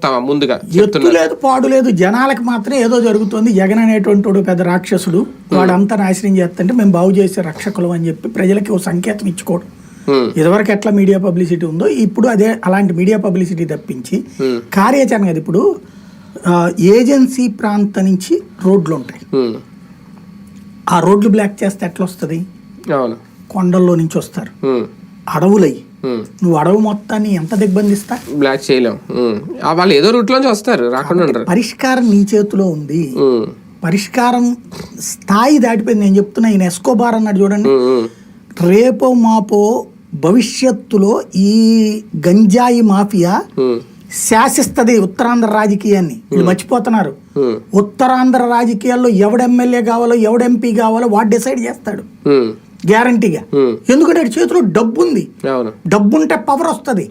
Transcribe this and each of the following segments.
వస్తావా ముందుగా ఎత్తు లేదు పాడు లేదు. జనాలకు మాత్రం ఏదో జరుగుతుంది. జగన్ అనేటువంటి వాడు పెద్ద రాక్షసుడు. వాడంతా నాశనం చేస్తుంటే మేము బాగు చేసే రక్షకులు అని చెప్పి ప్రజలకి ఓ సంకేతం ఇచ్చుకోవడం ఇదివరకు ఎట్లా మీడియా పబ్లిసిటీ ఉందో ఇప్పుడు అదే అలాంటి మీడియా పబ్లిసిటీ తప్పించి కార్యాచరణ కదా ఇప్పుడు ఏజెన్సీ ప్రాంతం నుంచి రోడ్లు ఉంటాయి. ఆ రోడ్లు బ్లాక్ చేస్తే ఎట్లా వస్తుంది కొండల్లో నుంచి వస్తారు. అడవులయ్యి. నువ్వు అడవు మొత్తాన్ని ఎంత దిగ్బంధిస్తా? బ్లాక్ చేయలేం. ఆ, వాళ్ళు ఏదో రూట్ లోంచి వస్తారు రాకుండా ఉండరు. పరిష్కారం నీ చేతిలో ఉంది. ఉమ్, పరిష్కారం స్థాయి దాటిపోయింది. నేను చెప్తున్నా ఈయన ఎస్కోబార్ అన్నాడు చూడండి. రేపో మాపో భవిష్యత్తులో ఈ గంజాయి మాఫియా శాసిస్తుంది ఉత్తరాంధ్ర రాజకీయాన్ని. వీళ్ళు మర్చిపోతున్నారు. ఉత్తరాంధ్ర రాజకీయాల్లో ఎవడు ఎమ్మెల్యే కావాలో ఎవడు ఎంపీ కావాలో వాడు డిసైడ్ చేస్తాడు. గ్యారంటీగా. ఎందుకంటే వాడి చేతిలో డబ్బు ఉంది డబ్బు ఉంటే పవర్ వస్తుంది.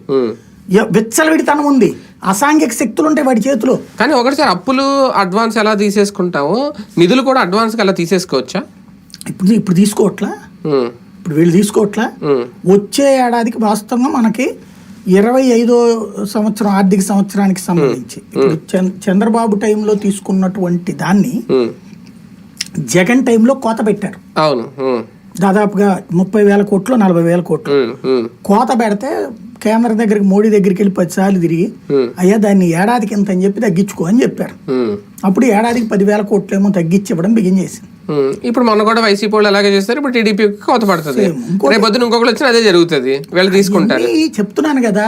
విచ్చలవిడితనం ఉంది. అసాంఘిక శక్తులు ఉంటాయి వాడి చేతిలో. కానీ ఒకటిసారి అప్పులు అడ్వాన్స్ ఎలా తీసేసుకుంటాము? నిధులు కూడా అడ్వాన్స్గా అలా తీసేసుకోవచ్చా? ఇప్పుడు ఇప్పుడు తీసుకోవట్లా? ఇప్పుడు వీళ్ళు తీసుకోవట్లా? వచ్చే ఏడాదికి వాస్తవంగా మనకి ఇరవై ఐదో సంవత్సరం ఆర్థిక సంవత్సరానికి సంబంధించి. చంద్రబాబు టైంలో తీసుకున్నటువంటి దాన్ని జగన్ టైంలో కోత పెట్టారు. అవును. దాదాపుగా ముప్పై వేల కోట్లు నలభై వేల కోట్లు. కోత పెడితే కేంద్రం దగ్గరికి మోడీ దగ్గరికి వెళ్ళి పదిసార్లు తిరిగి. అయ్యా దాన్ని ఏడాదికి ఇంత అని చెప్పి తగ్గించుకో అని చెప్పారు. అప్పుడు ఏడాదికి పదివేల కోట్లు ఏమో తగ్గించి ఇవ్వడం బిగిన్ చేసింది. ఇప్పుడు మొన్న కూడా వైసీపీ వాళ్ళు అలాగే చేస్తారు ఇప్పుడు టీడీపీ కోత పడుతుంది. రేపు పొద్దున ఇంకొకరు వచ్చినా అదే జరుగుతుంది. వీళ్ళు తీసుకుంటారు. చెప్తున్నాను కదా.